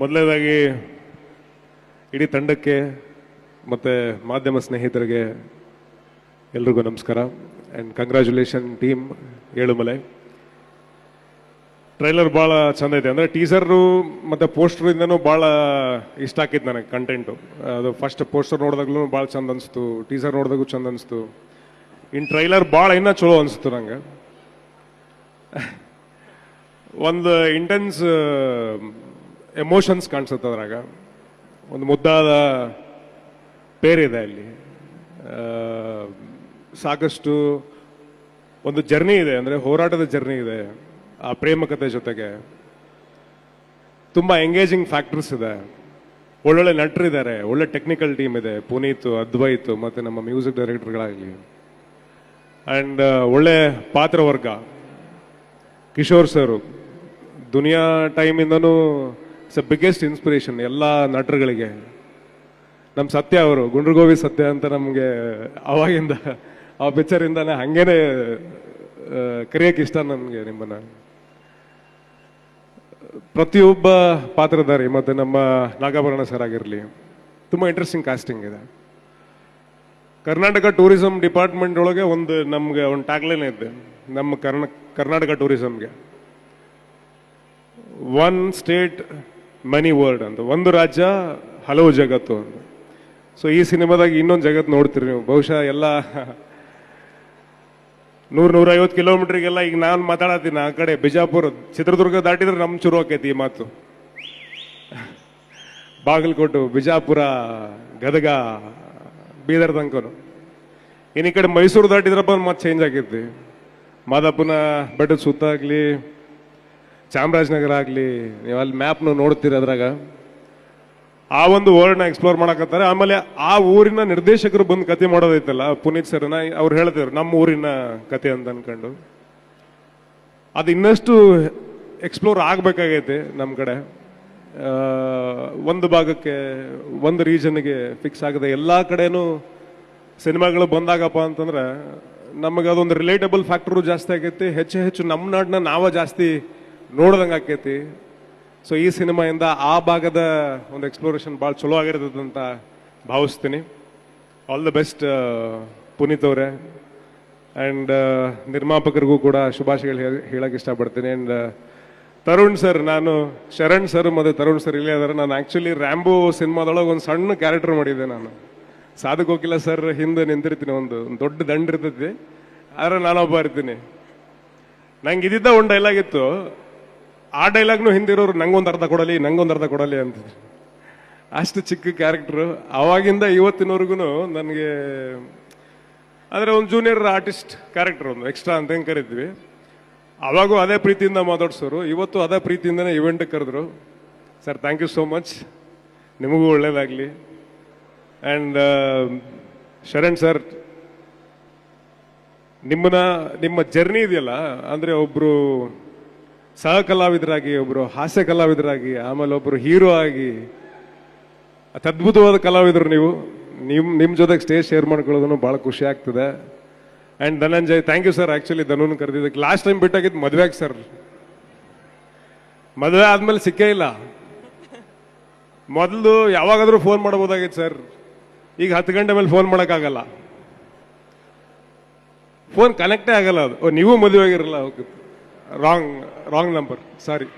ಮೊದಲನೇದಾಗಿ ಇಡೀ ತಂಡಕ್ಕೆ ಮತ್ತು ಮಾಧ್ಯಮ ಸ್ನೇಹಿತರಿಗೆ ಎಲ್ರಿಗೂ ನಮಸ್ಕಾರ. And congratulation team Elumale. Trailer ಭಾಳ ಚಂದ ಇದೆ. ಅಂದರೆ ಟೀಸರು ಮತ್ತು ಪೋಸ್ಟರಿಂದನೂ ಭಾಳ ಇಷ್ಟ ಆಕಿತ್ತು ನನಗೆ ಕಂಟೆಂಟು ಅದು ಫಸ್ಟ್ ಪೋಸ್ಟರ್ ನೋಡಿದಾಗ್ಲೂ ಭಾಳ ಚಂದ ಅನಿಸ್ತು ಟೀಸರ್ ನೋಡಿದಾಗೂ ಚಂದ ಅನಿಸ್ತು. ಇನ್ನು ಟ್ರೈಲರ್ ಭಾಳ ಇನ್ನೂ ಚಲೋ ಅನಿಸ್ತು ನನಗೆ ಒಂದು ಇಂಟೆನ್ಸ್ ಎಮೋಷನ್ಸ್ ಕಾಣಿಸುತ್ತೆ ಅದ್ರಾಗ. ಒಂದು ಮುದ್ದಾದ ಪೇರಿದೆ ಅಲ್ಲಿ. ಸಾಕಷ್ಟು ಒಂದು ಜರ್ನಿ ಇದೆ, ಅಂದರೆ ಹೋರಾಟದ ಜರ್ನಿ ಇದೆ ಆ ಪ್ರೇಮ ಕಥೆ ಜೊತೆಗೆ. ತುಂಬ ಎಂಗೇಜಿಂಗ್ ಫ್ಯಾಕ್ಟರ್ಸ್ ಇದೆ. ಒಳ್ಳೊಳ್ಳೆ ನಟರಿದ್ದಾರೆ, ಒಳ್ಳೆ ಟೆಕ್ನಿಕಲ್ ಟೀಮ್ ಇದೆ, ಪುನೀತ್, ಅದ್ವೈತ್, ಮತ್ತು ನಮ್ಮ ಮ್ಯೂಸಿಕ್ ಡೈರೆಕ್ಟರ್ಗಳಾಗಲಿ ಆ್ಯಂಡ್ ಒಳ್ಳೆ ಪಾತ್ರವರ್ಗ, ಕಿಶೋರ್ ಸರು. ದುನಿಯಾ ಟೈಮಿಂದನೂ ಇಟ್ಸ್ ಬಿಗ್ಗೆಸ್ಟ್ ಇನ್ಸ್ಪಿರೇಷನ್ ಎಲ್ಲ ನಟರುಗಳಿಗೆ. ನಮ್ಮ ಸತ್ಯ ಅವರು, ಗುಂಡ್ರಗೋವಿ ಸತ್ಯ ಅಂತ ನಮಗೆ ಅವಾಗಿಂದ, ಆ ಪಿಕ್ಚರಿಂದನೇ ಹಂಗೇನೆ ಕರೆಯೋಕೆ ಇಷ್ಟ ನನಗೆ ನಿಮ್ಮನ್ನ. ಪ್ರತಿಯೊಬ್ಬ ಪಾತ್ರಧಾರಿ ಮತ್ತು ನಮ್ಮ ನಾಗಾಭರಣ ಸರ್ ಆಗಿರಲಿ, ತುಂಬ ಇಂಟ್ರೆಸ್ಟಿಂಗ್ ಕಾಸ್ಟಿಂಗ್ ಇದೆ. ಕರ್ನಾಟಕ ಟೂರಿಸಂ ಡಿಪಾರ್ಟ್ಮೆಂಟ್ ಒಳಗೆ ಒಂದು ನಮಗೆ ಒಂದು ಟ್ಯಾಗ್ಲೈನ್ ಇದೆ, ನಮ್ಮ ಕರ್ನ ಕರ್ನಾಟಕ ಟೂರಿಸಮ್ಗೆ ಒನ್ ಸ್ಟೇಟ್ ಮನಿ ವರ್ಲ್ಡ್ ಅಂತ. ಒಂದು ರಾಜ್ಯ, ಹಲವು ಜಗತ್ತು ಅಂತ. ಸೊ ಈ ಸಿನಿಮಾದಾಗ ಇನ್ನೊಂದು ಜಗತ್ತು ನೋಡ್ತೀರಿ ನೀವು. ಬಹುಶಃ ಎಲ್ಲ ನೂರು ನೂರೈವತ್ತು ಕಿಲೋಮೀಟ್ರಿಗೆಲ್ಲ ಈಗ ನಾನು ಮಾತಾಡತ್ತೀನಿ ಆ ಕಡೆ. ಬಿಜಾಪುರ, ಚಿತ್ರದುರ್ಗ ದಾಟಿದ್ರೆ ನಮ್ಮ ಶುರು ಆಕೈತಿ ಈ ಮಾತು. ಬಾಗಲಕೋಟು, ಬಿಜಾಪುರ, ಗದಗ, ಬೀದರ್ ತನಕನು. ಇನ್ನು ಈ ಕಡೆ ಮೈಸೂರು ದಾಟಿದ್ರಪ್ಪ ಮತ್ತೆ ಚೇಂಜ್ ಆಗೈತಿ. ಮಾದಪ್ಪನ ಬೆಟ್ಟದ ಸುತ್ತ ಆಗ್ಲಿ ಚಾಮರಾಜನಗರ ಆಗಲಿ ನೀವು ಅಲ್ಲಿ ಮ್ಯಾಪ್ನ ನೋಡ್ತೀರಿ ಅದ್ರಾಗ. ಆ ಒಂದು ವರ್ಡ್ನ ಎಕ್ಸ್ಪ್ಲೋರ್ ಮಾಡಕತ್ತಾರೆ. ಆಮೇಲೆ ಆ ಊರಿನ ನಿರ್ದೇಶಕರು ಬಂದು ಕತೆ ಮಾಡೋದೈತಲ್ಲ, ಪುನೀತ್ ಸರ್ನ, ಅವ್ರು ಹೇಳ್ತಿದ್ರು, ನಮ್ಮ ಊರಿನ ಕತೆ ಅಂತ ಅನ್ಕೊಂಡು. ಅದು ಇನ್ನಷ್ಟು ಎಕ್ಸ್ಪ್ಲೋರ್ ಆಗಬೇಕಾಗೈತೆ ನಮ್ಮ ಕಡೆ. ಒಂದು ಭಾಗಕ್ಕೆ, ಒಂದು ರೀಜನ್ಗೆ ಫಿಕ್ಸ್ ಆಗದೆ ಎಲ್ಲ ಕಡೆನೂ ಸಿನಿಮಾಗಳು ಬಂದಾಗಪ್ಪ ಅಂತಂದ್ರೆ, ನಮಗೆ ಅದೊಂದು ರಿಲೇಟಬಲ್ ಫ್ಯಾಕ್ಟ್ರು ಜಾಸ್ತಿ ಆಗೈತಿ. ಹೆಚ್ಚು ಹೆಚ್ಚು ನಮ್ಮ ನಾಡನ್ನ ನಾವೇ ಜಾಸ್ತಿ ನೋಡ್ದಂಗೆ ಆಕೈತಿ. ಸೊ ಈ ಸಿನಿಮಾಯಿಂದ ಆ ಭಾಗದ ಒಂದು ಎಕ್ಸ್ಪ್ಲೋರೇಷನ್ ಭಾಳ ಚಲೋ ಆಗಿರ್ತದಂತ ಭಾವಿಸ್ತೀನಿ. ಆಲ್ ದ ಬೆಸ್ಟ್ ಪುನೀತ್ ಅವರೇ. ಆ್ಯಂಡ್ ನಿರ್ಮಾಪಕರಿಗೂ ಕೂಡ ಶುಭಾಶಯಗಳು ಹೇಳಿ, ಹೇಳಕ್ ಇಷ್ಟಪಡ್ತೀನಿ. ಆ್ಯಂಡ್ ತರುಣ್ ಸರ್, ನಾನು ಶರಣ್ ಸರ್ ಮತ್ತು ತರುಣ್ ಸರ್ ಇಲ್ಲೇ ಅದಾರೆ ನಾನು ಆ್ಯಕ್ಚುಲಿ ರ್ಯಾಂಬೋ ಸಿನಿಮಾದೊಳಗೆ ಒಂದು ಸಣ್ಣ ಕ್ಯಾರೆಕ್ಟರ್ ಮಾಡಿದ್ದೆ ನಾನು. ಸಾಧು ಕೋಕಿಲ ಸರ್, ಹಿಂದೆ ನಿಂತಿರ್ತೀನಿ ಒಂದು ದೊಡ್ಡ ದಂಡ ಇರ್ತೈತಿ. ಆದ್ರೆ ನಾನೊಬ್ಬ ಇರ್ತೀನಿ. ನಂಗೆ ಇದ್ದಿದ್ದ ಒಂದು ಡೈಲಾಗ್ ಇತ್ತು. ಆ ಡೈಲಾಗ್ನು ಹಿಂದಿರೋರು ನಂಗೊಂದು ಅರ್ಧ ಕೊಡಲಿ, ನಂಗೊಂದು ಅರ್ಧ ಕೊಡಲಿ ಅಂತ. ಅಷ್ಟು ಚಿಕ್ಕ ಕ್ಯಾರೆಕ್ಟ್ರು ಅವಾಗಿಂದ ಇವತ್ತಿನವರೆಗೂ ನನಗೆ ಅಂದರೆ ಒಂದು ಜೂನಿಯರ್ ಆರ್ಟಿಸ್ಟ್ ಕ್ಯಾರೆಕ್ಟರ್ ಒಂದು ಎಕ್ಸ್ಟ್ರಾ ಅಂತ ಹೆಂಗೆ ಕರಿತೀವಿ ಅವಾಗೂ ಅದೇ ಪ್ರೀತಿಯಿಂದ ಮಾತಾಡ್ಸೋರು. ಇವತ್ತು ಅದೇ ಪ್ರೀತಿಯಿಂದನೇ ಇವೆಂಟ್ ಕರೆದ್ರು. Sir thank you so much ನಿಮಗೂ ಒಳ್ಳೇದಾಗಲಿ. ಆ್ಯಂಡ್ ಶರಣ್ ಸರ್ ನಿಮ್ಮನ್ನ, ನಿಮ್ಮ ಜರ್ನಿ ಇದೆಯಲ್ಲ, ಅಂದರೆ ಒಬ್ಬರು ಸಹ ಕಲಾವಿದರಾಗಿ ಒಬ್ಬರು ಹಾಸ್ಯ ಕಲಾವಿದರಾಗಿ, ಆಮೇಲೆ ಒಬ್ಬರು ಹೀರೋ ಆಗಿ ಅದ್ಭುತವಾದ ಕಲಾವಿದರು ನೀವು. ನಿಮ್ಮ ನಿಮ್ಮ ಜೊತೆಗೆ ಸ್ಟೇಜ್ ಶೇರ್ ಮಾಡ್ಕೊಳ್ಳೋದನ್ನು ಭಾಳ ಖುಷಿ ಆಗ್ತದೆ. And Dhananjay thank you sir actually ಧನುನ್ ಕರೆದಿದ್ದಕ್ಕೆ ಲಾಸ್ಟ್ ಟೈಮ್ ಬಿಟ್ಟಾಗಿದ್ದು ಮದುವೆಗೆ ಸರ್ ಮದುವೆ ಆದಮೇಲೆ ಸಿಕ್ಕೇ ಇಲ್ಲ. ಮೊದಲು ಯಾವಾಗಾದರೂ ಫೋನ್ ಮಾಡ್ಬೋದಾಗಿತ್ತು ಸರ್ ಈಗ ಹತ್ತು ಗಂಟೆ ಮೇಲೆ ಫೋನ್ ಮಾಡೋಕ್ಕಾಗಲ್ಲ. ಫೋನ್ ಕನೆಕ್ಟೇ ಆಗಲ್ಲ ಅದು. ನೀವು ಮದುವೆ ಆಗಿರಲ್ಲ wrong wrong number sorry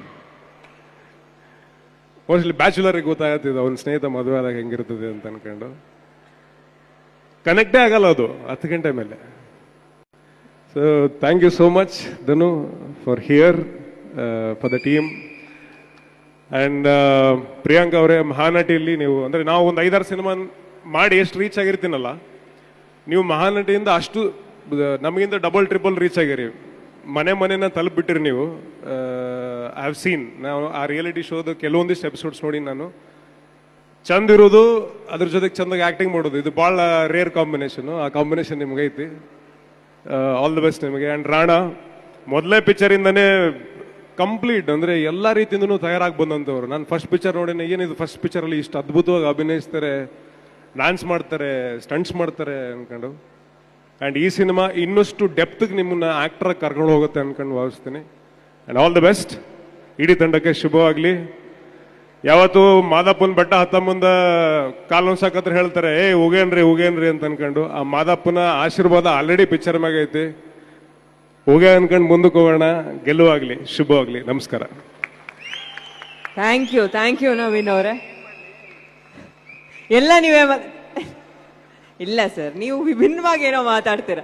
mostly ಬ್ಯಾಚುಲರಿಗೆ ಇದು ಅವ್ನ ಸ್ನೇಹಿತ ಮದುವೆ ಆದಾಗ ಹೆಂಗಿರ್ತದೆ ಅಂತ ಅನ್ಕೊಂಡು. ಕನೆಕ್ಟೇ ಆಗಲ್ಲ ಅದು, ಹತ್ತು ಗಂಟೆ ಮೇಲೆ. So thank you so much Dhanu for here for the team and Priyanka ಅವರೇ, ಮಹಾನಟಿಯಲ್ಲಿ ನೀವು, ಅಂದರೆ ನಾವು ಒಂದು ಐದಾರು ಸಿನಿಮಾ ಮಾಡಿ ಎಷ್ಟು ರೀಚ್ ಆಗಿರ್ತೀನಲ್ಲ, ನೀವು ಮಹಾನಟಿಯಿಂದ ಅಷ್ಟು, ನಮಗಿಂತ ಡಬಲ್ ಟ್ರಿಪಲ್ ರೀಚ್ ಆಗಿರಿ. ಮನೆ ಮನೆನ ತಲುಪಿಬಿಟ್ಟಿರಿ ನೀವು. ಐ ಹ್ಯಾವ್ ಸೀನ್ ನಾವು ಆ ರಿಯಾಲಿಟಿ ಶೋದು ಕೆಲವೊಂದಿಷ್ಟು ಎಪಿಸೋಡ್ಸ್ ನೋಡಿ ನಾನು. ಚಂದ ಇರೋದು, ಅದ್ರ ಜೊತೆಗೆ ಚಂದಾಗಿ ಆ್ಯಕ್ಟಿಂಗ್ ಮಾಡೋದು. ಇದು ಭಾಳ ರೇರ್ ಕಾಂಬಿನೇಷನು ಆ ಕಾಂಬಿನೇಷನ್ ನಿಮ್ಗೆ ಐತಿ. ಆಲ್ ದ ಬೆಸ್ಟ್ ನಿಮಗೆ. ಆ್ಯಂಡ್ ರಾಣಾ, ಮೊದಲೇ ಪಿಕ್ಚರಿಂದನೇ ಕಂಪ್ಲೀಟ್ ಅಂದರೆ ಎಲ್ಲ ರೀತಿಯಿಂದನೂ ತಯಾರಾಗಿ ಬಂದಂಥವ್ರು. ನಾನು ಫಸ್ಟ್ ಪಿಕ್ಚರ್ ನೋಡಿನ. ಏನಿದು ಫಸ್ಟ್ ಪಿಕ್ಚರಲ್ಲಿ ಇಷ್ಟು ಅದ್ಭುತವಾಗಿ ಅಭಿನಯಿಸ್ತಾರೆ ಡ್ಯಾನ್ಸ್ ಮಾಡ್ತಾರೆ ಸ್ಟಂಟ್ಸ್ ಮಾಡ್ತಾರೆ ಅನ್ಕೊಂಡು. ಆ್ಯಂಡ್ ಈ ಸಿನಿಮಾ ಇನ್ನಷ್ಟು ಡೆಪ್ತ್ಗೆ ನಿಮ್ಮನ್ನ ಆಕ್ಟರ್ ಕರ್ಕೊಂಡು ಹೋಗುತ್ತೆ ಅನ್ಕೊಂಡು ಭಾವಿಸ್ತೀನಿ. ಆ್ಯಂಡ್ ಆಲ್ ದ ಬೆಸ್ಟ್ ಇಡೀ ತಂಡಕ್ಕೆ ಶುಭವಾಗಲಿ. ಯಾವತ್ತು ಮಾದಪ್ಪನ ಬೆಟ್ಟ ಹತ್ತ ಮುಂದೆ ಕಾಲ್ ಸಾಕತ್ರ ಹೇಳ್ತಾರೆ, ಏ ಹೋಗೇನ್ರಿ ಹೋಗೇನ್ರಿ ಅಂತ ಅನ್ಕೊಂಡು ಆ ಮಾದಪ್ಪನ ಆಶೀರ್ವಾದ ಆಲ್ರೆಡಿ ಪಿಕ್ಚರ್ ಮ್ಯಾಗ ಐತಿ. ಹೋಗೇ ಅನ್ಕೊಂಡು ಮುಂದಕ್ಕೆ ಹೋಗೋಣ. ಗೆಲುವಾಗ್ಲಿ, ಶುಭವಾಗ್ಲಿ. ನಮಸ್ಕಾರ. Thank you thank you Naveen ಅವರೇ. ಎಲ್ಲ ನೀವೇ ಇಲ್ಲ ಸರ್ ನೀವು ವಿಭಿನ್ನವಾಗಿ ಏನೋ ಮಾತಾಡ್ತೀರಾ.